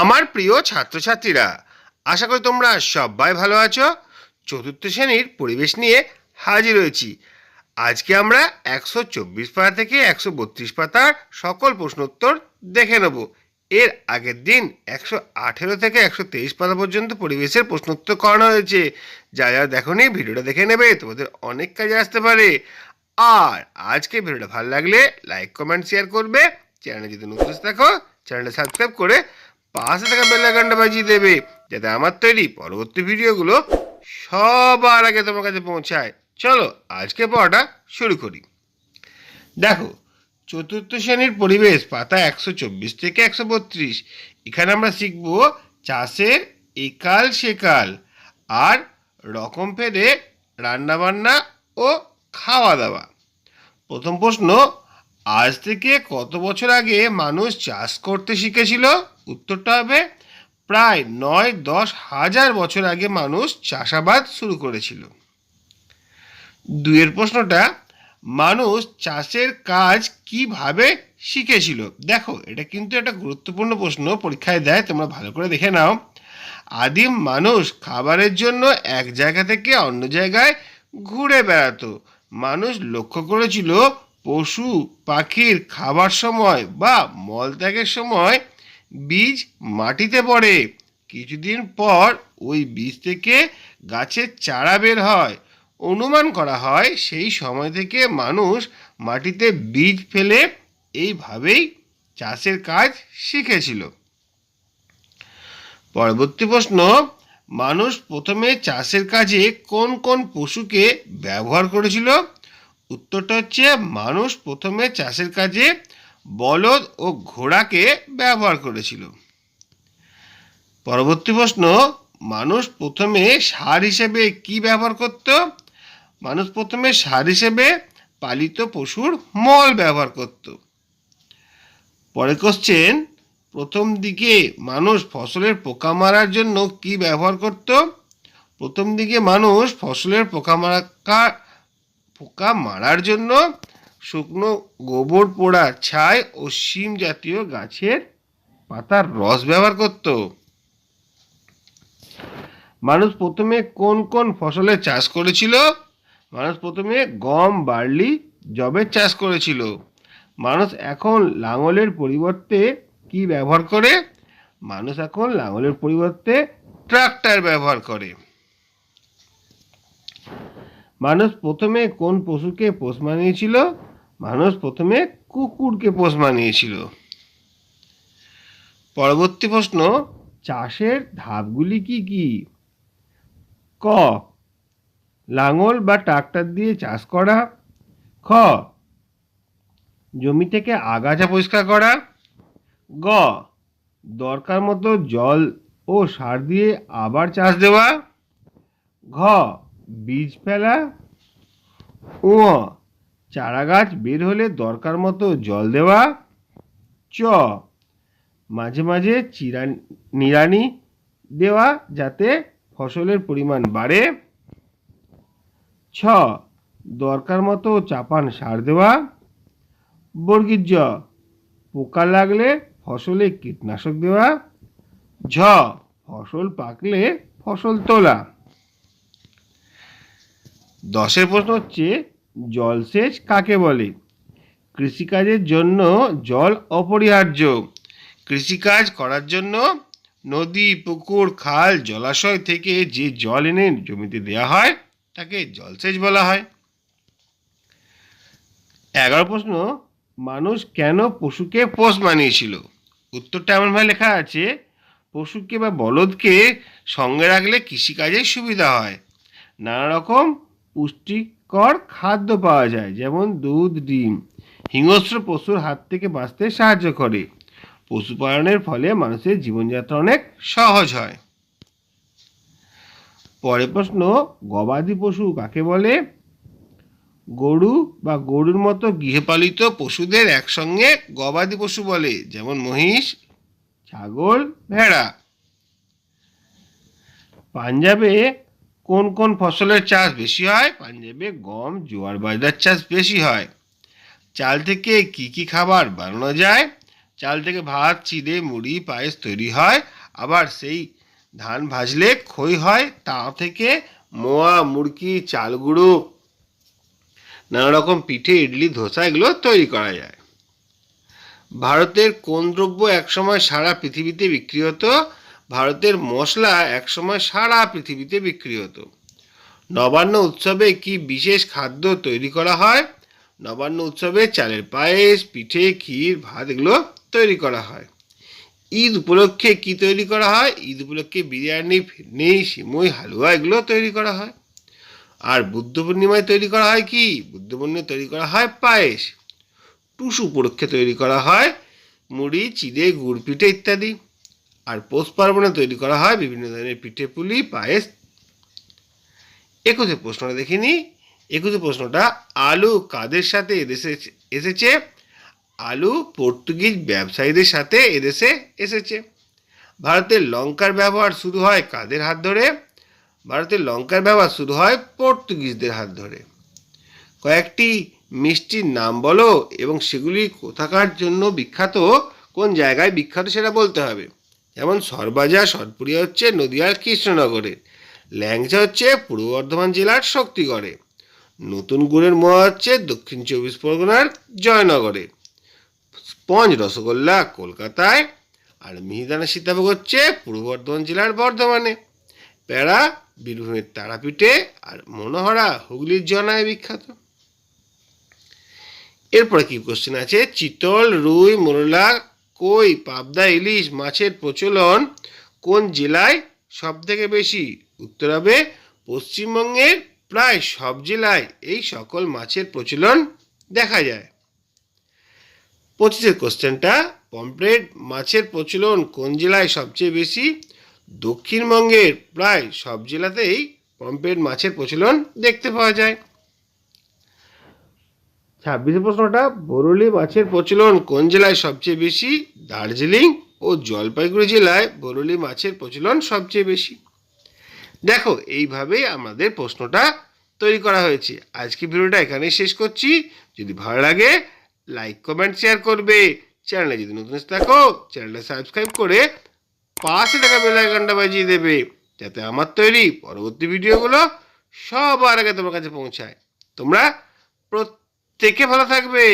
আমার প্রিয় ছাত্রছাত্রীরা, আশা করি তোমরা সবাই ভালো আছো। চতুর্থ শ্রেণির পরিবেশ নিয়ে হাজির হয়েছি। আজকে আমরা একশো চব্বিশ পাতা থেকে একশো বত্রিশ পাতার সকল প্রশ্নোত্তর দেখে নেব। এর আগের দিন একশো আঠেরো থেকে একশো তেইশ পাতা পর্যন্ত পরিবেশের প্রশ্নোত্তর করানো হয়েছে। যা যারা দেখো দেখোনি, ভিডিওটা দেখে নেবে, তোমাদের অনেক কাজে আসতে পারে। আর আজকে ভিডিওটা ভালো লাগলে লাইক, কমেন্ট, শেয়ার করবে। চ্যানেলে যদি নতুন দেখো চ্যানেলটা সাবস্ক্রাইব করে পাশে থাকা বেল আইকনটা বাজিয়ে দেবে, যাতে আমার তৈরি পরবর্তী ভিডিওগুলো সবার আগে তোমার কাছে পৌঁছায়। চলো, আজকে পড়াটা শুরু করি। দেখো, চতুর্থ শ্রেণির পরিবেশ, পাতা একশো চব্বিশ থেকে একশো বত্রিশ। এখানে আমরা শিখব চাষের একাল সেকাল আর রকম ফেরে রান্নাবান্না ও খাওয়া দাওয়া প্রথম প্রশ্ন, আজ থেকে কত বছর আগে মানুষ চাষ করতে শিখেছিল? উত্তরটা হবে প্রায় নয় দশ হাজার বছর আগে মানুষ চাষাবাদ শুরু করেছিল। দুয়ের প্রশ্নটা, মানুষ চাষের কাজ কীভাবে শিখেছিল? দেখো, এটা কিন্তু একটা গুরুত্বপূর্ণ প্রশ্ন, পরীক্ষায় দেয়, তোমরা ভালো করে দেখে নাও। আদিম মানুষ খাবারের জন্য এক জায়গা থেকে অন্য জায়গায় ঘুরে বেড়াতো। মানুষ লক্ষ্য করেছিল পশু, পাখির খাবার সময় বা মলত্যাগের সময় বীজ মাটিতে পড়ে। কিছুদিন পর ওই বীজ থেকে গাছের চারা বের হয়। অনুমান করা হয় সেই সময় থেকে মানুষ মাটিতে বীজ ফেলে এইভাবেই চাষের কাজ শিখেছিল। পরবর্তী প্রশ্ন, মানুষ প্রথমে চাষের কাজে কোন কোন পশুকে ব্যবহার করেছিল? উত্তরটা হচ্ছে, মানুষ প্রথমে চাষের কাজে বলদ ও ঘোড়াকে ব্যবহার করেছিল। পরবর্তী প্রশ্ন, মানুষ প্রথমে সার হিসেবে কি ব্যবহার করত? মানুষ প্রথমে সার হিসেবে পালিত পশুর মল ব্যবহার করত। পরে কোশ্চেন প্রথম দিকে মানুষ ফসলের পোকা মারার জন্য কি ব্যবহার করত? প্রথম দিকে মানুষ ফসলের পোকা মারা পোকা মারার জন্য শুকনো গোবর পোড়া ছাই ও শিম জাতীয় গাছের পাতার রস ব্যবহার করত। মানুষ প্রথমে কোন কোন ফসলের চাষ করেছিল? মানুষ প্রথমে গম, বার্লি জবের চাষ করেছিল। মানুষ এখন লাঙলের পরিবর্তে কি ব্যবহার করে? মানুষ এখন লাঙলের পরিবর্তে ট্রাক্টর ব্যবহার করে। মানুষ প্রথমে কোন পশুকে পোষ মানিয়েছিল? মানুষ প্রথমে কুকুরকে পোষ মানিয়েছিল। পরবর্তী প্রশ্ন, চাষের ধাপগুলি কি কি? ক, লাঙল বা ট্রাক্টর দিয়ে চাষ করা। খ, জমি থেকে আগাছা পরিষ্কার করা। গ, দরকার মতো জল ও সার দিয়ে আবার চাষ দেওয়া। ঘ, বীজ ফেলা। ও চারা গাছ বের হলে দরকার মতো জল দেওয়া। চ, মাঝে মাঝে চিরা নিড়ানি দেওয়া যাতে ফসলের পরিমাণ বাড়ে। ছ, দরকার মতো চাপান সার দেওয়া। বর্গীর জ পোকা লাগলে ফসলে কীটনাশক দেওয়া। ঝ, ফসল পাকলে ফসল তোলা। দশের প্রশ্ন হচ্ছে জলসেচ কাকে বলে? কৃষিকাজের জন্য জল অপরিহার্য। কৃষিকাজ করার জন্য নদী, পুকুর, খাল, জলাশয় থেকে যে জল এনে জমিতে দেওয়া হয়, তাকে জলসেচ বলা হয়। এগারো প্রশ্ন, মানুষ কেন পশুকে পোষ মানিয়েছিল উত্তরটা এমনভাবে লেখা আছে, পশুকে বা বলদকে সঙ্গে রাখলে কৃষিকাজে সুবিধা হয়। নানা রকম পুষ্টিকর খাদ্য পাওয়া যায়, যেমন দুধ, ডিম। হিংস্র পশুর হাত থেকে বাঁচতে সাহায্য করে। পশুপালনের ফলে মানুষের জীবনযাত্রা অনেক সহজ হয়। পরের প্রশ্ন, গবাদি পশু কাকে বলে? গরু বা গরুর মতো গৃহপালিত পশুদের একসঙ্গে গবাদি পশু বলে, যেমন মহিষ, ছাগল, ভেড়া। পাঞ্জাবে কোন কোন ফসলের চাষ বেশি হয়? পাঞ্জাবে গম, জোয়ার বাজরার চাষ বেশি হয়। চাল থেকে কি কি খাবার বানানো যায়? চাল থেকে ভাত, চিড়ে, মুড়ি, পায়েস তৈরি হয়। আবার সেই ধান ভাজলে খই হয়, তা থেকে মোয়া মুড়কি চাল গুঁড়ো নানা রকম পিঠে, ইডলি, ধোসা এগুলো তৈরি করা যায়। ভারতের কোন দ্রব্য একসময় সারা পৃথিবীতে বিক্রি হতো? ভারতের মশলা একসময় সারা পৃথিবীতে বিক্রি হতো। নবান্ন উৎসবে কি বিশেষ খাদ্য তৈরি করা হয়? নবান্ন উৎসবে চালের পায়েস, পিঠে, ক্ষীর, ভাত এগুলো তৈরি করা হয়। ঈদ উপলক্ষে কি তৈরি করা হয়? ঈদ উপলক্ষে বিরিয়ানি, ফিরনি, সিমুই, হালুয়া এগুলো তৈরি করা হয়। আর বুদ্ধ পূর্ণিমায় তৈরি করা হয় কি? বুদ্ধ পূর্ণিমায় তৈরি করা হয় পায়েস। টুসু উপলক্ষে তৈরি করা হয় মুড়ি, চিড়ে, গুড়, পিঠে ইত্যাদি। আর পৌষ পার্বণে তৈরি করা হয় বিভিন্ন ধরনের পিঠে পুলি, পায়েস। একুশে প্রশ্নটা দেখিনি একুশে প্রশ্নটা, আলু কাদের সাথে এদেশে এসেছে? আলু পর্তুগিজ ব্যবসায়ীদের সাথে এদেশে এসেছে। ভারতের লঙ্কার ব্যবহার শুরু হয় কাদের হাত ধরে? ভারতের লঙ্কার ব্যবহার শুরু হয় পর্তুগিজদের হাত ধরে। কয়েকটি মিষ্টির নাম বলো এবং সেগুলি কোথাকার জন্য বিখ্যাত? কোন জায়গায় বিখ্যাত সেটা বলতে হবে? যেমন সরবাজা সরপুরিয়া হচ্ছে নদিয়ার কৃষ্ণনগরে, ল্যাংচা হচ্ছে পূর্ব বর্ধমান জেলার শক্তিগড়ে, নতুন গুড়ের মোয়া হচ্ছে দক্ষিণ চব্বিশ পরগনার জয়নগরে, স্পঞ্জ, রসগোল্লা, কলকাতায়, আর মিহিদানা সীতাভোগ হচ্ছে পূর্ব বর্ধমান জেলার বর্ধমানে প্যাড়া বীরভূমের তারাপীঠে, আর মনোহরা, হুগলির জনায় বিখ্যাত। এরপরে কি কোশ্চেন আছে? চিতল, রুই, মোরলা কই পাবদা ইলিশ মাছের প্রচলন কোন জেলায় সব থেকে বেশি? উত্তর হবে, পশ্চিমবঙ্গের প্রায় সব জেলায় এই সকল মাছের প্রচলন দেখা যায়। পঁচিশের কোশ্চেনটা পমপ্লেট মাছের প্রচলন কোন জেলায় সবচেয়ে বেশি? দক্ষিণবঙ্গের প্রায় সব জেলাতেই পমপ্লেট মাছের প্রচলন দেখতে পাওয়া যায়। ছাব্বিশে প্রশ্নটা, বরুলি মাছের প্রচলন কোন জেলায় সবচেয়ে বেশি? দার্জিলিং ও জলপাইগুড়ি জেলায় বরুলি মাছের প্রচলন সবচেয়ে বেশি। দেখো, এইভাবেই আমাদের প্রশ্নটা তৈরি করা হয়েছে। আজকে ভিডিওটা এখানেই শেষ করছি। যদি ভালো লাগে, লাইক, কমেন্ট, শেয়ার করবে। চ্যানেলে যদি নতুন থাকো, চ্যানেলটা সাবস্ক্রাইব করে পাশে থাকা বেল আইকনটা বাজিয়ে দেবে, যাতে আমার তৈরি পরবর্তী ভিডিওগুলো সবার আগে তোমার কাছে পৌঁছায়। তোমরা প্রত্যেকে ভালো থাকবে।